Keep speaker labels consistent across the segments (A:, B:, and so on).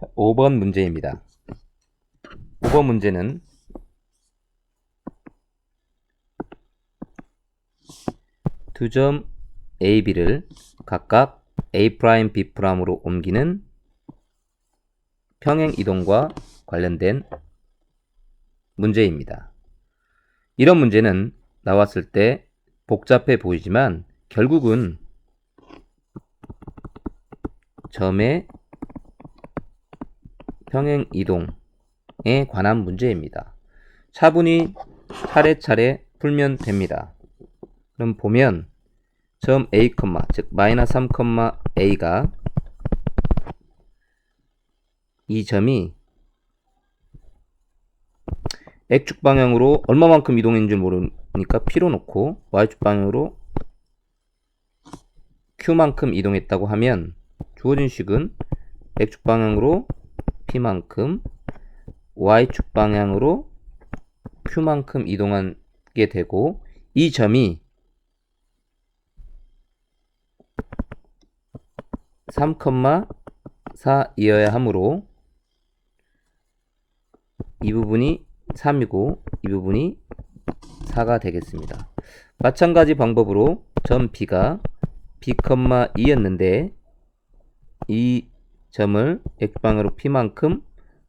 A: 5번 문제입니다. 5번 문제는 두 점 A, B를 각각 A', B'으로 옮기는 평행 이동과 관련된 문제입니다. 이런 문제는 나왔을 때 복잡해 보이지만 결국은 점의 평행 이동에 관한 문제입니다. 차분히 차례차례 풀면 됩니다. 그럼 보면 점 A, 즉 마이너스 3, A가 이 점이 X축 방향으로 얼마만큼 이동했는 줄 모르니까 P로 놓고 Y축 방향으로 Q만큼 이동했다고 하면 주어진 식은 X축 방향으로 P만큼 Y축 방향으로 Q만큼 이동하게 되고 이 점이 3,4이어야 하므로 이 부분이 3이고 이 부분이 4가 되겠습니다. 마찬가지 방법으로 점 B가 B,2였는데 이 점을 X방향으로 P만큼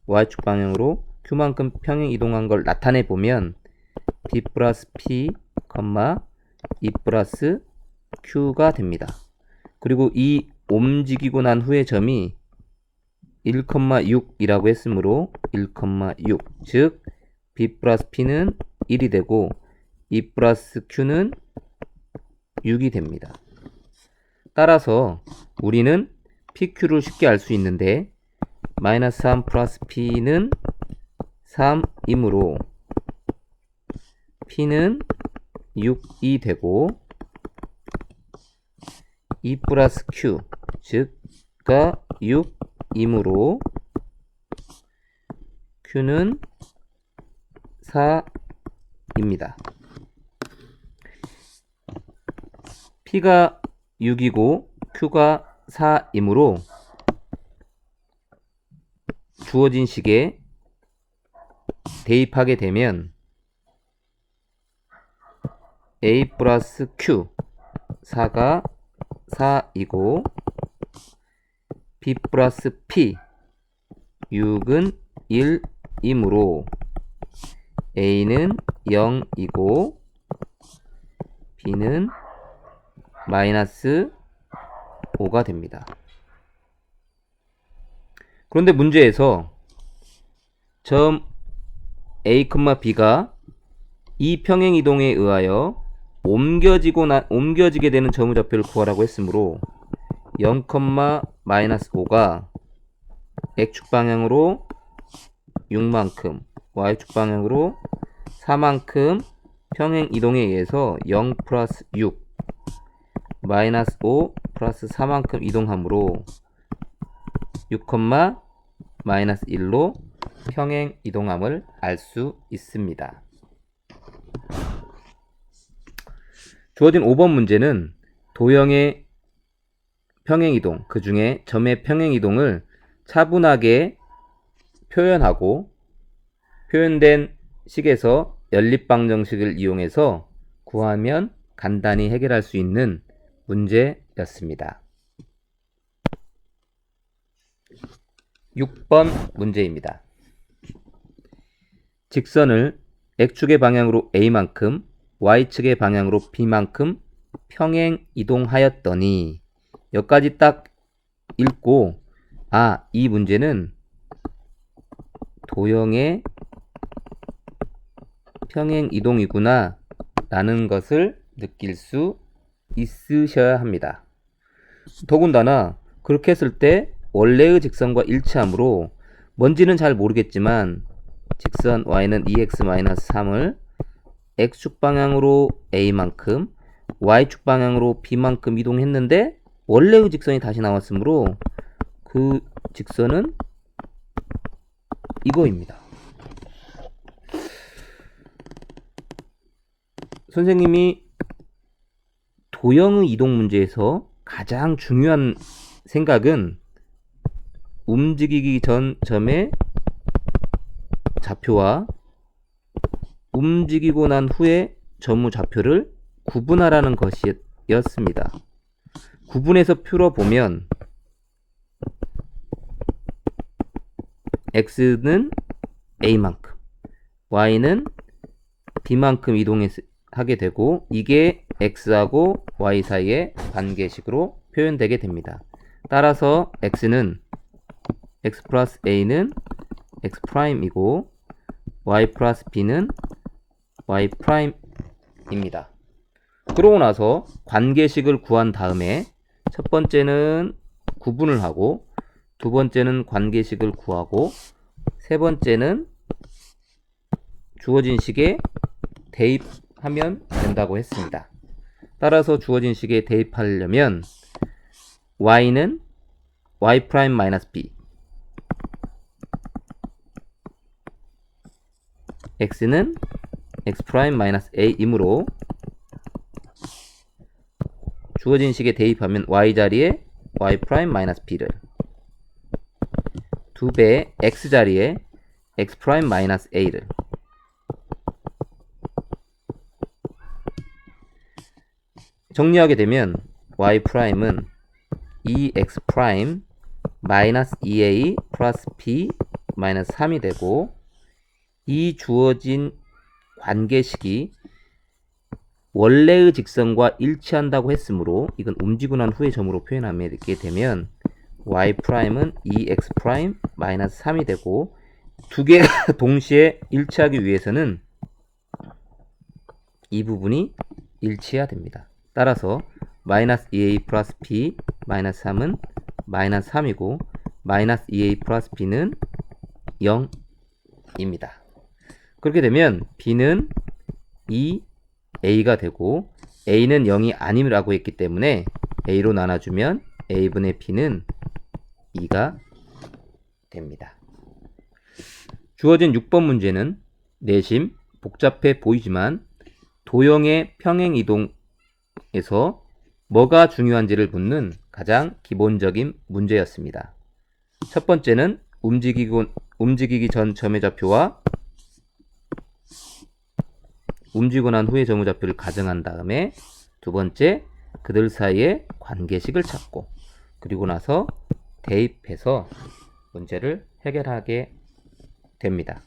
A: Y축 방향으로 Q만큼 평행 이동한 걸 나타내 보면 B 플러스 P, 2 플러스 Q가 됩니다. 그리고 이 움직이고 난 후의 점이 1,6이라고 했으므로 1,6 즉 B 플러스 P는 1이 되고 2 플러스 Q는 6이 됩니다. 따라서 우리는 PQ를 쉽게 알 수 있는데 마이너스 3 플러스 P는 3이므로 P는 6이 되고 2 플러스 Q 즉가 6이므로 Q는 4입니다. P가 6이고 Q가 4이므로 주어진 식에 대입하게 되면 A 플러스 Q 4가 4이고 B 플러스 P 6은 1이므로 A는 0이고 B는 마이너스 5가 됩니다. 그런데 문제에서 점 A, B가 이 평행 이동에 의하여 옮겨지고 나, 옮겨지게 되는 점의 좌표를 구하라고 했으므로 0, 마이너스 5가 X축 방향으로 6만큼, Y축 방향으로 4만큼 평행 이동에 의해서 0 플러스 6, 마이너스 5 플러스 4만큼 이동하므로 6, 마이너스 1로 평행 이동함을 알 수 있습니다. 주어진 5번 문제는 도형의 평행 이동, 그 중에 점의 평행 이동을 차분하게 표현하고 표현된 식에서 연립방정식을 이용해서 구하면 간단히 해결할 수 있는 문제 였습니다. 6번 문제입니다. 직선을 X축의 방향으로 A만큼 Y축의 방향으로 B만큼 평행 이동하였더니 여기까지 딱 읽고 아, 이 문제는 도형의 평행 이동이구나 라는 것을 느낄 수 있으셔야 합니다. 더군다나 그렇게 했을 때 원래의 직선과 일치하므로 뭔지는 잘 모르겠지만 직선 y는 2x-3을 x축 방향으로 a만큼 y축 방향으로 b만큼 이동했는데 원래의 직선이 다시 나왔으므로 그 직선은 이거입니다. 선생님이 도형의 이동 문제에서 가장 중요한 생각은 움직이기 전 점의 좌표와 움직이고 난 후에 점의 좌표를 구분하라는 것이었습니다. 구분해서 풀어보면 x는 a만큼, y는 b만큼 이동하게 되고 이게 x하고 y 사이의 관계식으로 표현되게 됩니다. 따라서 x는 x 플러스 a는 x 프라임이고 y 플러스 b는 y 프라임입니다. 그러고 나서 관계식을 구한 다음에 첫 번째는 구분을 하고 두 번째는 관계식을 구하고 세 번째는 주어진 식에 대입하면 된다고 했습니다. 따라서 주어진 식에 대입하려면 y는 y 프라임 마이너스 b. x는 x 프라임 마이너스 a이므로 주어진 식에 대입하면 y 자리에 y 프라임 마이너스 b를 두배 x 자리에 x 프라임 마이너스 a를 정리하게 되면 y 프라임은 2x 프라임 마이너스 2a 플러스 b 마이너스 3이 되고 이 주어진 관계식이 원래의 직선과 일치한다고 했으므로 이건 움직이고 난 후의 점으로 표현하게 되면 y 프라임은 2x 프라임 마이너스 3이 되고 두 개가 동시에 일치하기 위해서는 이 부분이 일치해야 됩니다. 따라서 마이너스 2a 플러스 b 마이너스 3은 마이너스 3이고 마이너스 2a 플러스 b는 0입니다. 그렇게 되면 b는 2a가 되고 a는 0이 아니라고 했기 때문에 a로 나눠주면 a분의 b는 2가 됩니다. 주어진 6번 문제는 내심 복잡해 보이지만 도형의 평행 이동 에서 뭐가 중요한지를 묻는 가장 기본적인 문제였습니다. 첫 번째는 움직이고, 움직이기 전 점의 좌표와 움직이고 난 후의 점의 좌표를 가정한 다음에 두 번째 그들 사이의 관계식을 찾고 그리고 나서 대입해서 문제를 해결하게 됩니다.